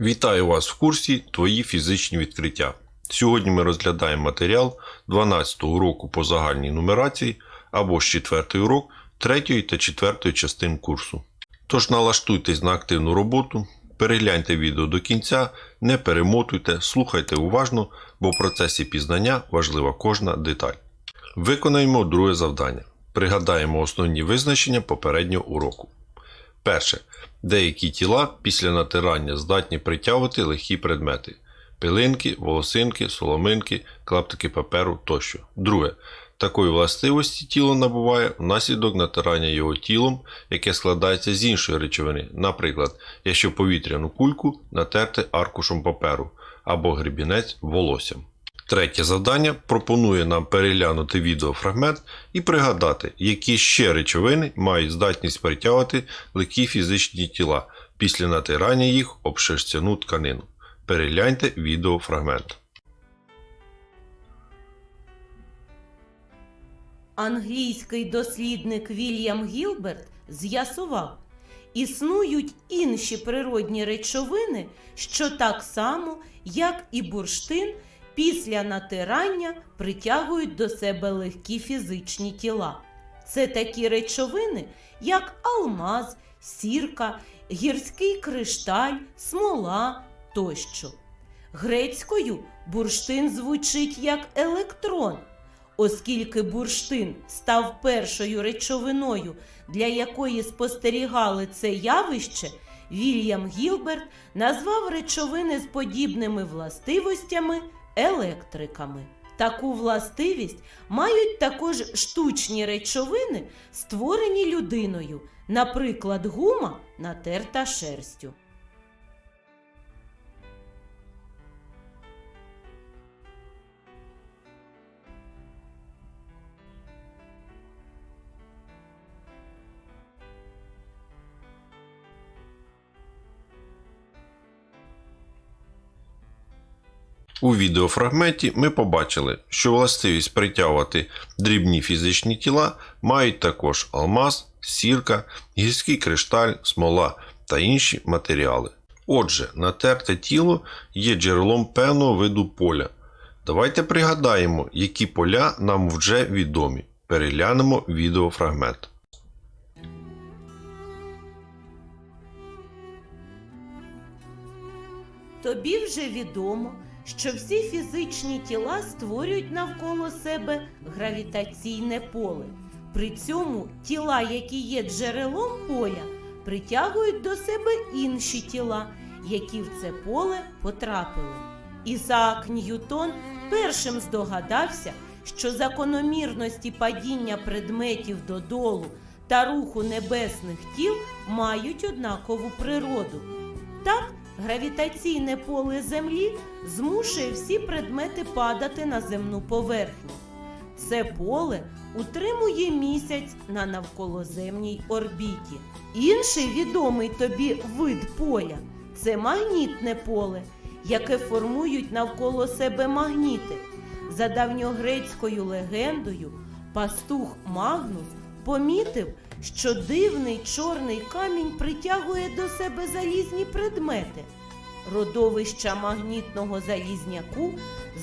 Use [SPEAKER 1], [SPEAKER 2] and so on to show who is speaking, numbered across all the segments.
[SPEAKER 1] Вітаю вас в курсі Твої фізичні відкриття. Сьогодні ми розглядаємо матеріал 12 уроку по загальній нумерації або ж 4 урок 3 та 4 частин курсу. Тож налаштуйтесь на активну роботу, перегляньте відео до кінця, не перемотуйте, слухайте уважно, бо в процесі пізнання важлива кожна деталь. Виконаємо друге завдання. Пригадаємо основні визначення попереднього уроку. Перше. Деякі тіла після натирання здатні притягувати легкі предмети: пилинки, волосинки, соломинки, клаптики паперу тощо. Друге. Такої властивості тіло набуває внаслідок натирання його тілом, яке складається з іншої речовини, наприклад, якщо повітряну кульку натерти аркушем паперу або гребінець волоссям. Третє завдання пропонує нам переглянути відеофрагмент і пригадати, які ще речовини мають здатність притягувати легкі фізичні тіла після натирання їх об шерстяну тканину. Перегляньте відеофрагмент.
[SPEAKER 2] Англійський дослідник Вільям Гілберт з'ясував, існують інші природні речовини, що так само, як і бурштин, після натирання притягують до себе легкі фізичні тіла. Це такі речовини, як алмаз, сірка, гірський кришталь, смола тощо. Грецькою бурштин звучить як електрон. Оскільки бурштин став першою речовиною, для якої спостерігали це явище, Вільям Гілберт назвав речовини з подібними властивостями електриками. Таку властивість мають також штучні речовини, створені людиною, наприклад, гума натерта шерстю.
[SPEAKER 1] У відеофрагменті ми побачили, що властивість притягувати дрібні фізичні тіла мають також алмаз, сірка, гірський кришталь, смола та інші матеріали. Отже, натерте тіло є джерелом певного виду поля. Давайте пригадаємо, які поля нам вже відомі. Переглянемо відеофрагмент.
[SPEAKER 2] Тобі вже відомо, що всі фізичні тіла створюють навколо себе гравітаційне поле. При цьому тіла, які є джерелом поля, притягують до себе інші тіла, які в це поле потрапили. Ісаак Ньютон першим здогадався, що закономірності падіння предметів додолу та руху небесних тіл мають однакову природу. Так, гравітаційне поле Землі змушує всі предмети падати на земну поверхню. Це поле утримує місяць на навколоземній орбіті. Інший відомий тобі вид поля це магнітне поле, яке формують навколо себе магніти. За давньогрецькою легендою, пастух Магнус помітив, що дивний чорний камінь притягує до себе залізні предмети. Родовища магнітного залізняку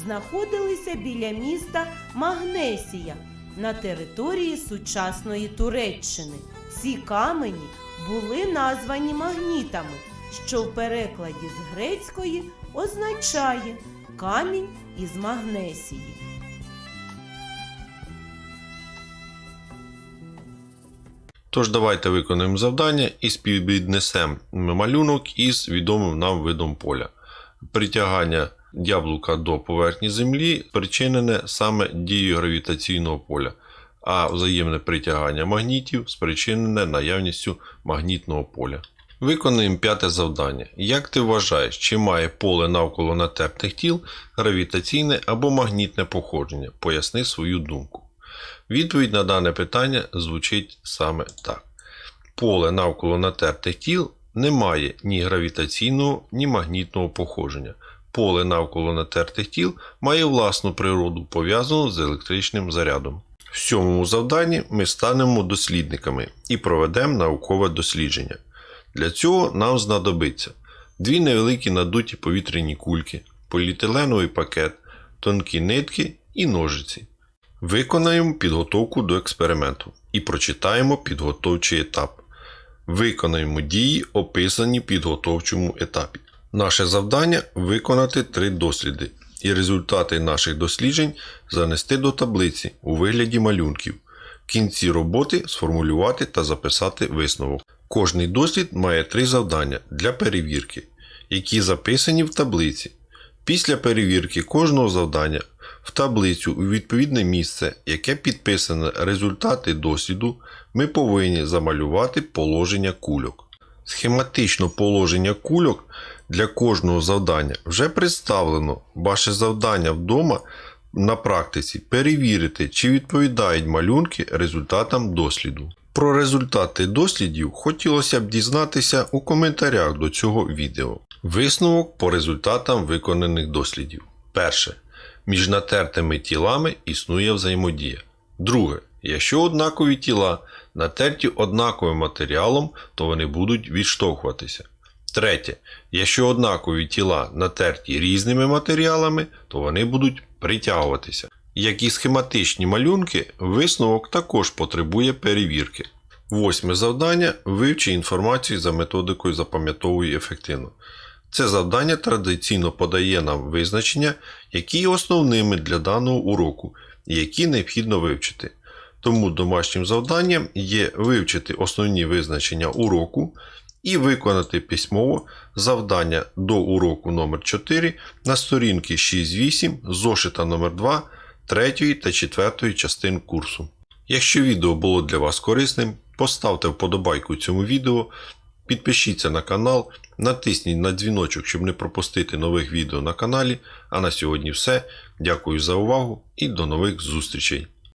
[SPEAKER 2] знаходилися біля міста Магнесія на території сучасної Туреччини. Ці камені були названі магнітами, що в перекладі з грецької означає камінь із Магнесії.
[SPEAKER 1] Тож давайте виконаємо завдання і співвіднесемо малюнок із відомим нам видом поля. Притягання яблука до поверхні землі спричинене саме дією гравітаційного поля, а взаємне притягання магнітів спричинене наявністю магнітного поля. Виконаємо п'яте завдання. Як ти вважаєш, чи має поле навколо натертих тіл гравітаційне або магнітне походження? Поясни свою думку. Відповідь на дане питання звучить саме так: поле навколо натертих тіл не має ні гравітаційного, ні магнітного походження. Поле навколо натертих тіл має власну природу, пов'язану з електричним зарядом. В сьомому завданні ми станемо дослідниками і проведемо наукове дослідження. Для цього нам знадобиться дві невеликі надуті повітряні кульки, поліетиленовий пакет, тонкі нитки і ножиці. Виконаємо підготовку до експерименту і прочитаємо підготовчий етап. Виконаємо дії, описані в підготовчому етапі. Наше завдання виконати три досліди і результати наших досліджень занести до таблиці у вигляді малюнків. В кінці роботи сформулювати та записати висновок. Кожний дослід має три завдання для перевірки, які записані в таблиці. Після перевірки кожного завдання в таблицю у відповідне місце, яке підписане результати досліду, ми повинні замалювати положення кульок. Схематично положення кульок для кожного завдання вже представлено. Ваше завдання вдома на практиці перевірити, чи відповідають малюнки результатам досліду. Про результати дослідів хотілося б дізнатися у коментарях до цього відео. Висновок по результатам виконаних дослідів. Перше. Між натертими тілами існує взаємодія. Друге. Якщо однакові тіла натерті однаковим матеріалом, то вони будуть відштовхуватися. Третє. Якщо однакові тіла натерті різними матеріалами, то вони будуть притягуватися. Як і схематичні малюнки, висновок також потребує перевірки. Восьме завдання вивчи інформацію за методикою запам'ятовуй ефективно. Це завдання традиційно подає нам визначення, які є основними для даного уроку і які необхідно вивчити. Тому домашнім завданням є вивчити основні визначення уроку і виконати письмово завдання до уроку номер 4 на сторінки 6-8 зошита номер 2 3 та 4 частин курсу. Якщо відео було для вас корисним, поставте вподобайку цьому відео, підпишіться на канал, натисніть на дзвіночок, щоб не пропустити нових відео на каналі. А на сьогодні все. Дякую за увагу і до нових зустрічей!